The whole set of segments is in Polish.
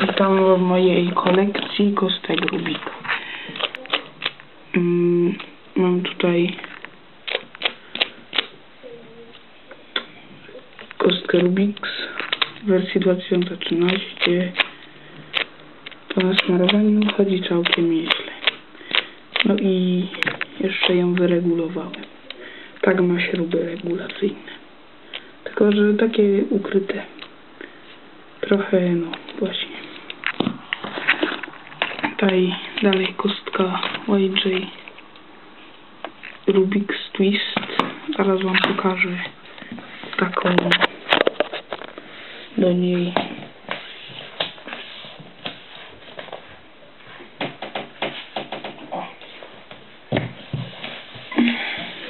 Witam w mojej kolekcji kostek Rubika. Mm, mam tutaj kostkę Rubix w wersji 2013. Po nasmarowaniu chodzi całkiem nieźle. No i jeszcze ją wyregulowałem. Tak ma śruby regulacyjne. Tylko, że takie ukryte. Trochę, no właśnie. Tutaj dalej kostka YJ Rubik's Twist. Zaraz wam pokażę taką do niej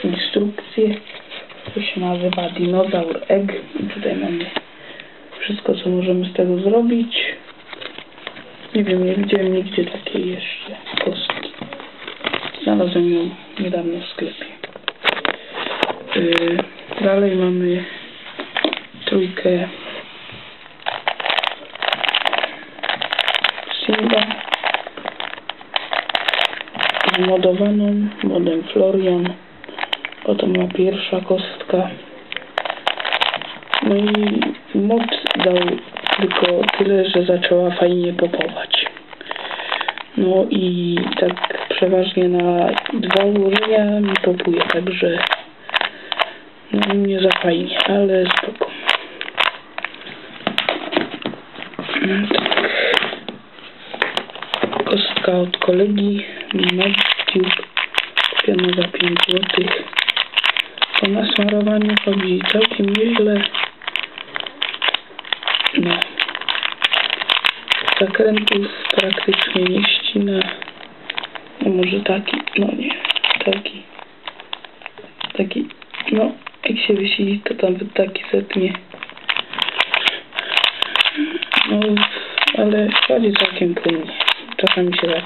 instrukcję. To się nazywa Dinosaur Egg i tutaj mamy wszystko co możemy z tego zrobić. Nie wiem, nie widziałem nigdzie takiej jeszcze kostki. Znalazłem ją niedawno w sklepie. Yy, dalej mamy trójkę Simba zmodowaną modem Florian. Oto ma pierwsza kostka. No i mod dał tylko tyle, że zaczęła fajnie popować. No i tak przeważnie na dwa ułożenia mi popuje, także no nie za fajnie, ale spoko. Tak. Kostka od kolegi Magcube kupiona za 5 zł. Po nasmarowaniu chodzi całkiem nieźle. No. Zakrętów praktycznie nie ścina. No może taki, no nie, taki. Taki, no jak się wisi, to tam taki zetnie. No, ale chodzi całkiem płynnie. Czasami się da.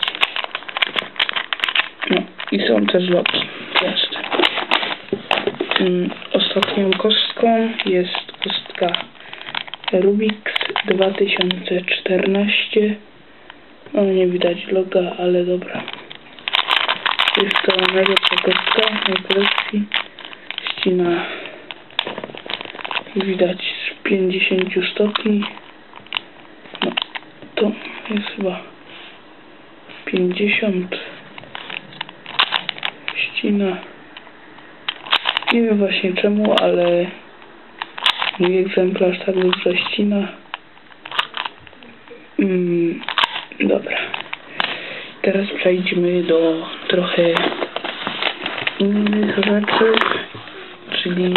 No i są też loki. Jasne. Mm, Ostatnią kostką jest kostka Rubix 2014 no nie widać loga, ale dobra. Jest to najlepsza kostka mojej kolekcji. Ścina. Widać z 50 stopni no to jest chyba 50 ścina. Nie wiem właśnie czemu, ale egzemplarz tak dobrze ścina. Mm, dobra. Teraz przejdźmy do trochę innych rzeczy, czyli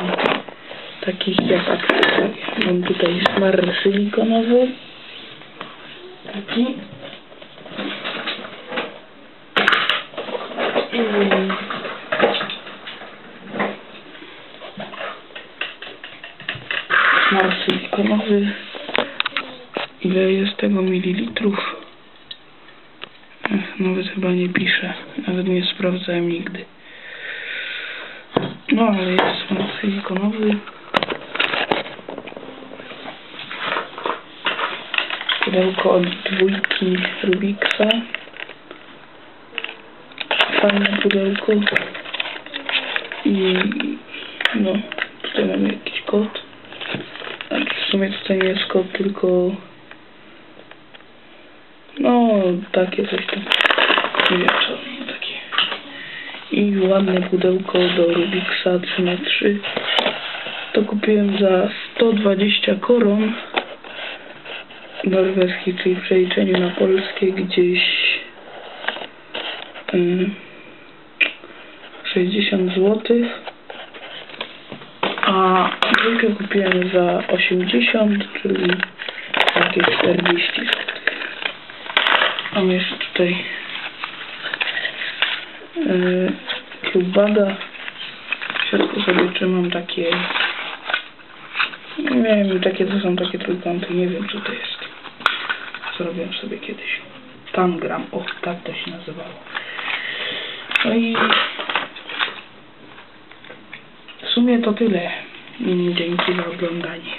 takich jak akcesoria. Mam tutaj smar silikonowy. Taki. Mm. Silikonowy. Ile jest tego mililitrów? Ech, nawet chyba nie pisze. Nawet nie sprawdzałem nigdy. No ale jest smar silikonowy. Pudełko od dwójki Rubiksa. Fajne pudełko. I no, tutaj mamy jakiś kod. W sumie tutaj nie jest kod, tylko no takie coś tam. Nie takie. I ładne pudełko do Rubiksa 3x3. To kupiłem za 120 koron norweskich, czyli w przeliczeniu na polskie gdzieś y, 60 zł. A drugie kupiłem za 80, czyli takie 40 zł. Mam jeszcze tutaj yy, Clubada. W środku sobie trzymam takie nie wiem, takie to są takie trójkąty, nie wiem co to jest. Zrobiłem sobie kiedyś. Tangram, o tak to się nazywało. No i sumie to tyle. Mm, Dzięki za oglądanie.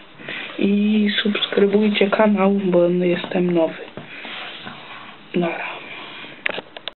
I subskrybujcie kanał, bo jestem nowy. Nara.